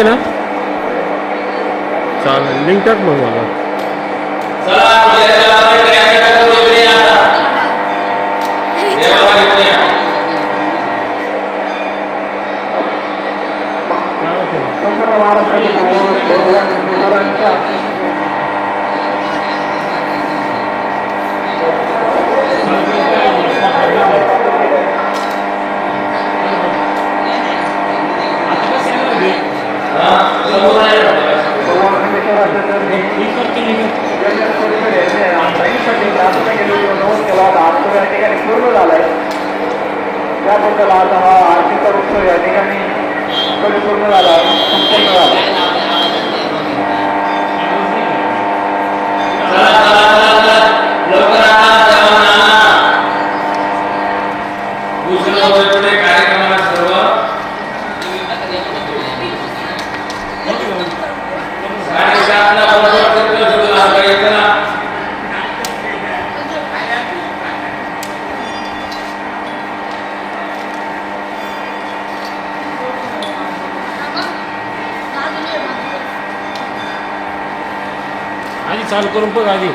आहे ना चालेल लिंक टाक मग मला महाराष्ट्र ट्रेनसाठी नाशिकला गेलो ठिकाणी पूर्ण झाला त्याबद्दल आज हा आरतीचा उत्सव या ठिकाणी परिपूर्ण झाला झाला Kuala Lumpur lagi.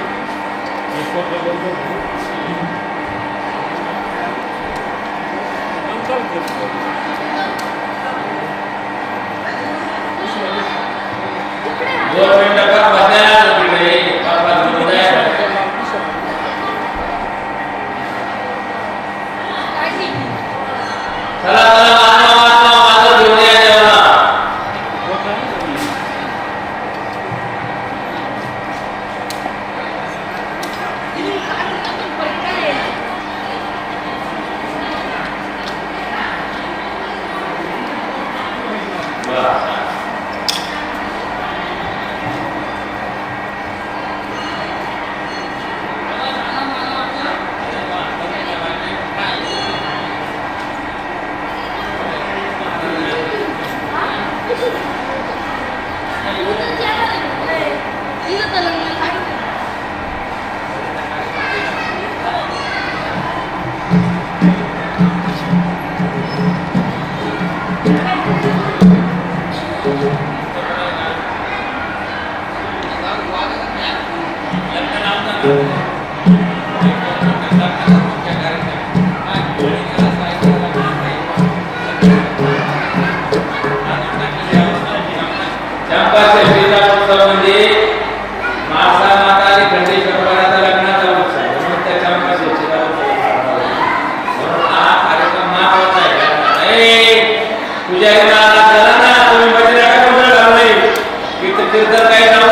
Salam salam Então,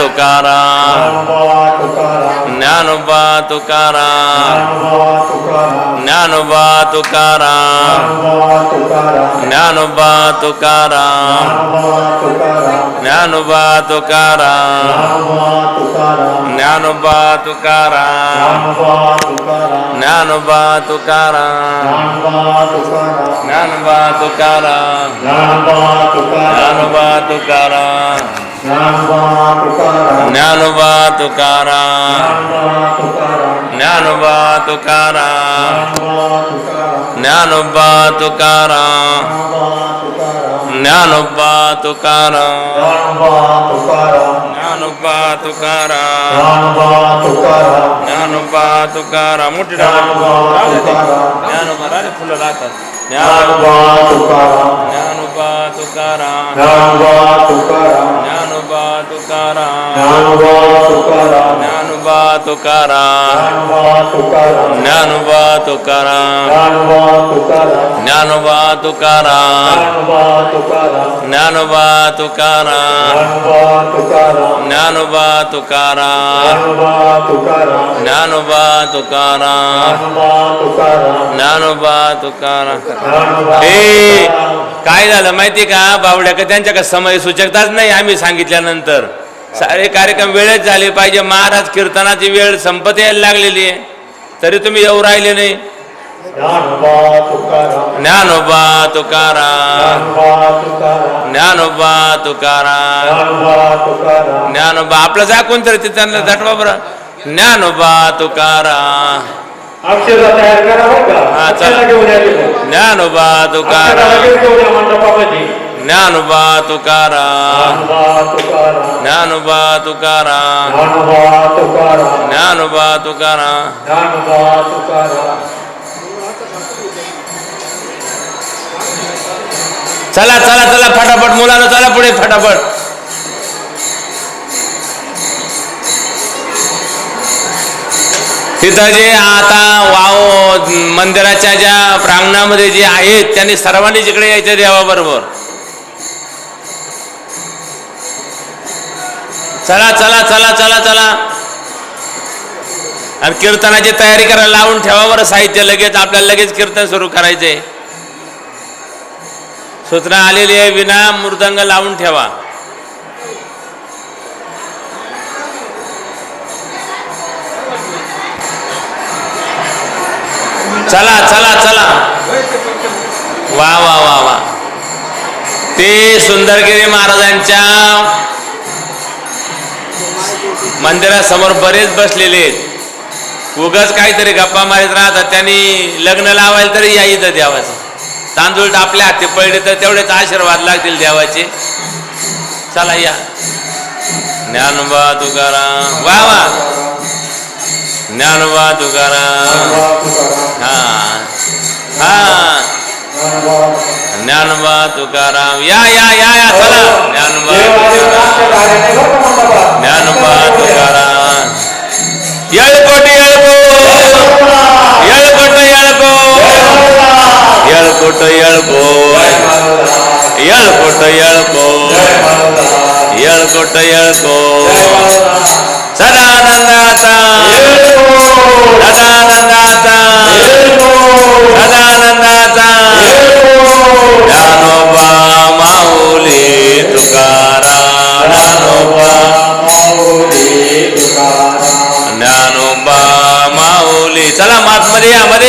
Dnyanoba Tukaram Dnyanoba Tukaram Dnyanoba Tukaram Dnyanoba Tukaram Dnyanoba Tukaram Dnyanoba Tukaram Dnyanoba Tukaram Dnyanoba Tukaram জ্ঞানবা তুকারা জ্ঞানবা তুকারা জ্ঞানবা তুকারা জ্ঞানবা তুকারা জ্ঞানবা তুকারা জ্ঞানবা তুকারা মোটি জ্ঞানবা রাজে ফুল রাখা জ্ঞানবা তুকারা ज्ञानोबा ज्ञानोबा तुकाराम ज्ञानोबा तुकाराम ज्ञानोबा तुकाराम ज्ञानोबा तुकाराम ज्ञानोबा तुकाराम ज्ञानोबा तुकाराम ज्ञानोबा तुकाराम ज्ञानोबा तुकाराम ज्ञानोबा तुकाराम हे काय झालं माहिती का बावड्या का त्यांच्याकडे समय सूचकताच नाही आम्ही सांगितल्यानंतर सारे कार्यक्रम वेळेत झाले पाहिजे. महाराज कीर्तनाची वेळ संपत यायला लागलेली आहे. तरी तुम्ही येऊ राहिले नाही. ज्ञानोबा तुकाराम. ज्ञानोबा तुकाराम. ज्ञानोबा आपलं जा कोणतरी ते त्यांना झटवा बरं. ज्ञानोबा तुकाराम. अक्षरा तयार करा बरं का. हा, चला. ज्ञानोबा तुकाराम. ज्ञानोबा तुकाराम ज्ञानोबा तुकाराम ज्ञानोबा तुकाराम चला चला चला फटाफट मुलांना चला पुढे फटाफट. तिथं जे आता वाव मंदिराच्या ज्या प्रांगणामध्ये जे आहेत त्यांनी सर्वांनी जिकडे यायचं देवाबरोबर. चला चला चला चला चला. आणि कीर्तनाची तयारी करायला लावून ठेवा बरं साहित्य लगेच आपल्याला लगेच कीर्तन सुरू करायचे सूचना आलेली आहे विना मृदंग लावून ठेवा. चला चला चला. वा वा वा वा. ते सुंदरगिरी महाराजांच्या मंदिरासमोर बरेच बसलेले आहेत. उगाच काहीतरी गप्पा मारीत राहतात. त्यांनी लग्न लावायला तरी या इथं देवाचं. तांदूळ आपल्या हाती पडले तर तेवढेच आशीर्वाद लागतील देवाचे. चला या. ज्ञानबा तुकाराम वा वा. ज्ञानबा तुकाराम हा. हा. ज्ञानबा तुकाराम या या या या. चला. ज्ञानबा तुकाराम நானும் பார்த்துக்கிறான் எழுப்பட்டு எழுப்போ எழுப்பட்டு எழுப்போ எழுப்பட்டு எழுப்போ எழுப்பட்டு எழுப்போ எழுப்பட்டு எழுப்போ சதானந்தாத்தா சதானந்தாத்தா சதானந்தாத்தா ஞானோபா चला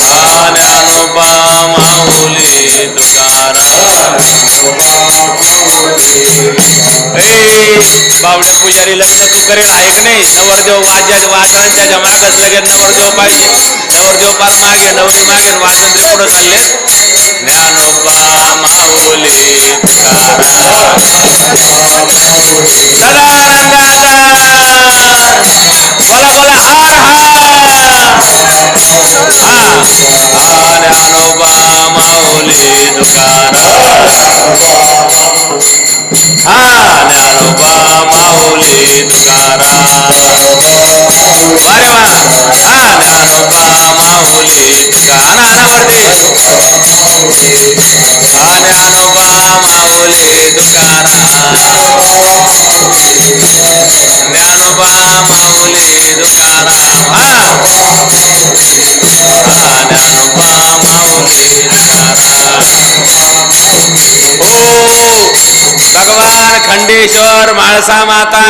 हा ज्ञानोबा माऊली तुकाराम हा ज्ञानोबा पुजारी लग्न तू करेल आहे का नाही? नवरदेव वाद्या वादळांच्या जमागच लगेच नवरदेव पाहिजे नवरदेव पाच मागे नवरी मागे वाजन ते पुढे चालले. माऊली तुकाराम सदानंदाचा बोला बोला हार हार हा ज्ञानोबा खंडेश्वर माता.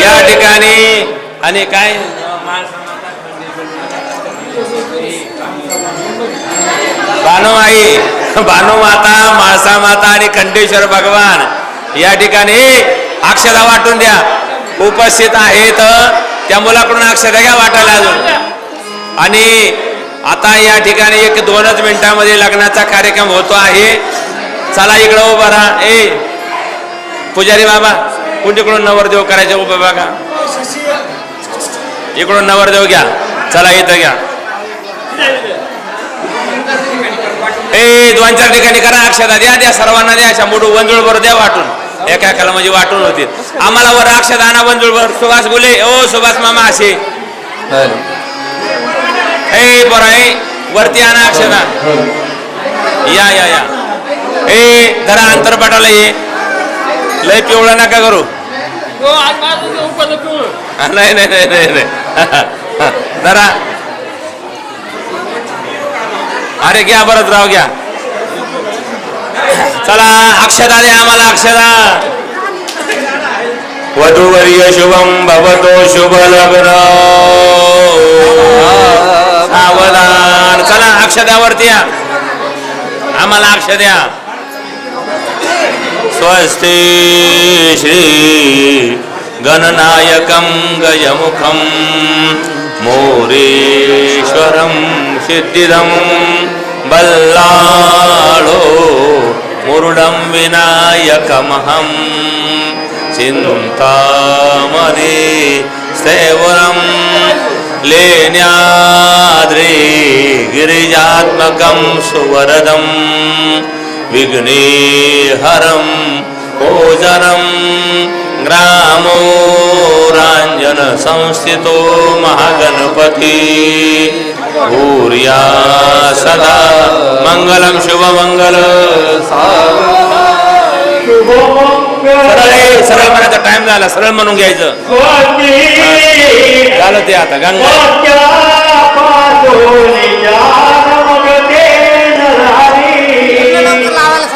या ठिकाणी आणि काय? बानोमाई बानो माता माळसा माता आणि खंडेश्वर भगवान. या ठिकाणी अक्षदा वाटून द्या. उपस्थित आहेत. त्या मुलाकडून अक्षदा घ्या वाटायला अजून. आणि आता या ठिकाणी एक दोनच मिनिटांमध्ये लग्नाचा कार्यक्रम होतो आहे. चला इकडं उभा राहा. ए पुजारी बाबा कुठेकडून नवरदेव करायचे उभं बघा. इकडून नवरदेव घ्या. चला इथं घ्या. ए दोन चार ठिकाणी करा अक्षता द्या द्या सर्वांना द्या. अशा मोठू वंजुळ द्या वाटून. एका एकाला म्हणजे वाटून होती आम्हाला वर अक्षता आणा वंजुळ सुभाष बोले ओ सुभाष मामा असे. ए बरं आहे वरती आणा अक्षता. या या या. ए जरा अंतरपाटाला ये. लय पिवळा नका करू. हा, नाही नाही नाही नाही नाही. जरा. अरे घ्या बरंच राव घ्या. चला अक्षदा द्या आम्हाला अक्षदा. वधूवर्य शुभम भवतो शुभ लग्न सावधान. चला अक्षदावरती या. आम्हाला अक्ष द्या स्वस्ति श्री गणनायकं गजमुखं मोरेश्वरं सिद्धिदं बल्लाळो मुरुडं विनायकमहं चिन्तामणि स्थैवरं लेण्याद्रि गिरिजात्मकं सुवरदं विघ्नेहरं भोजनं ग्रामो संस्थितो महागणपती। भूर्या सदा मङ्गलं शुभमङ्गल। सरळ सरळ म्हणायचा टाइम झाला सरळ म्हणून घ्यायचं. झालं ते आता गंगा.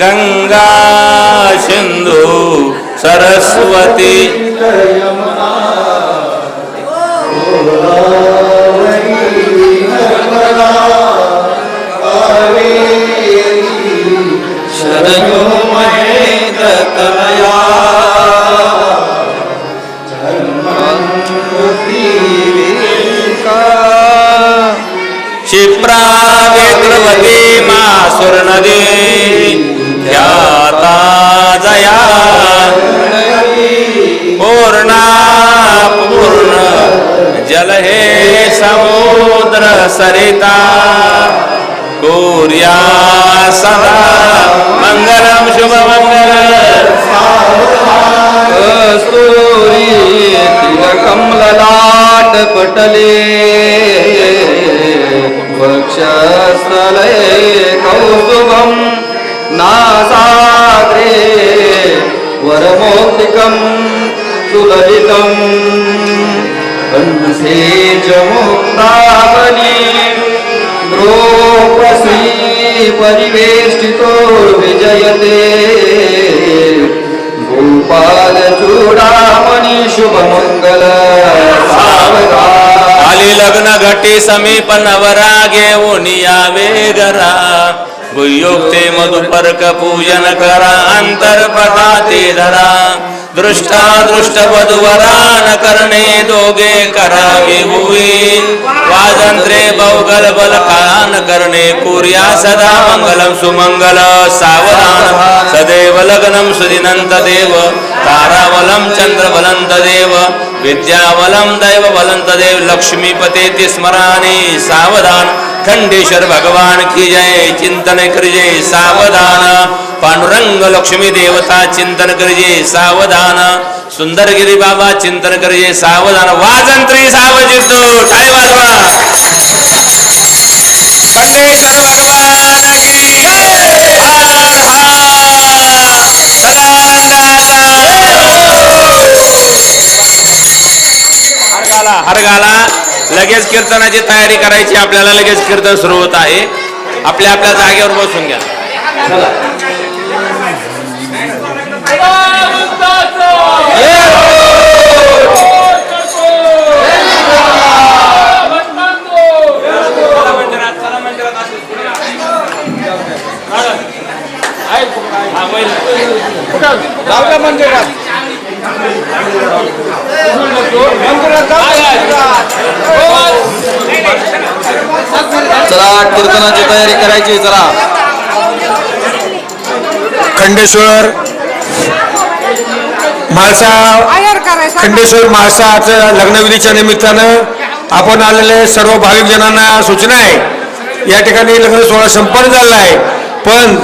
गंग गंगा सिंधू सरस्वती शरणो महेंद्र तनया क्षिप्रा वेत्रवती मासुर नदी समुद्र सरिता कोर्या सदा मंगलम शुभ मंगल कस्तूरी ललाट पटले। वक्षस्थले कौस्तुभं नासाग्रे। वरमौक्तिकं सुललितम्। कंसे च मुक्तावली परिवेष्टितो विजयते। गोपाल चूडामणी शुभमंगल सावधान आली लग्न घटी समीप नवरा घेऊन यावे घरा गुयोक्ते मधुपर्क पूजन करा अंतरपटा ते धरा। दृष्टा दृष्ट न करणे दोघे करावे हुई वाजंत्रे बहुगल बल कान करणे पुर्या सदा मंगलम सुमंगल सावधान। सदैव लग्नम सुदिनंत देव तारावलम चंद्रबलंत देव विद्यावलम दैव बलंत देव लक्ष्मीपते ते स्मराने सावधान। खंडेश्वर भगवान की जय चिंतन करजे सावधान। पांडुरंग लक्ष्मी देवता चिंतन करजे सावधान. सुंदरगिरी बाबा चिंतन करजे सावधान. वाजंत्री सावजितो टाळी वाजवा? खंडेश्वर भगवान की हरगाला. लगेच कीर्तनाची तयारी करायची. आपल्याला लगेच कीर्तन सुरू होत आहे. आपल्या आपल्या जागेवर बसून घ्या. चला कीर्तनाची तयारी करायची चला. खंडेश्वर म्हाळसा खंडेश्वर म्हाळसाच्या लग्नविधीच्या निमित्तानं आपण आलेले सर्व भाविक जनांना सूचना आहे. या ठिकाणी लग्न सोहळा संपन्न झालेला आहे. पण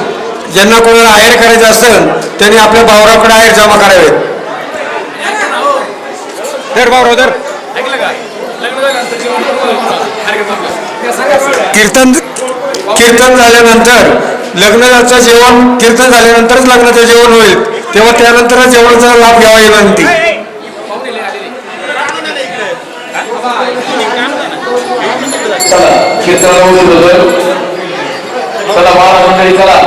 ज्यांना कोणाला आहेर करायचं असेल त्यांनी आपल्या भावराकडे आहेर जमा करावेत धर भाऊराव धर. कीर्तन कीर्तन झाल्यानंतर लग्नाचं जेवण कीर्तन झाल्यानंतरच लग्नाचं जेवण होईल. तेव्हा त्यानंतरच जेवणाचा लाभ घ्यावा विनंती. चला कीर्तनाला उशीर चला बाळा मंडळी चला.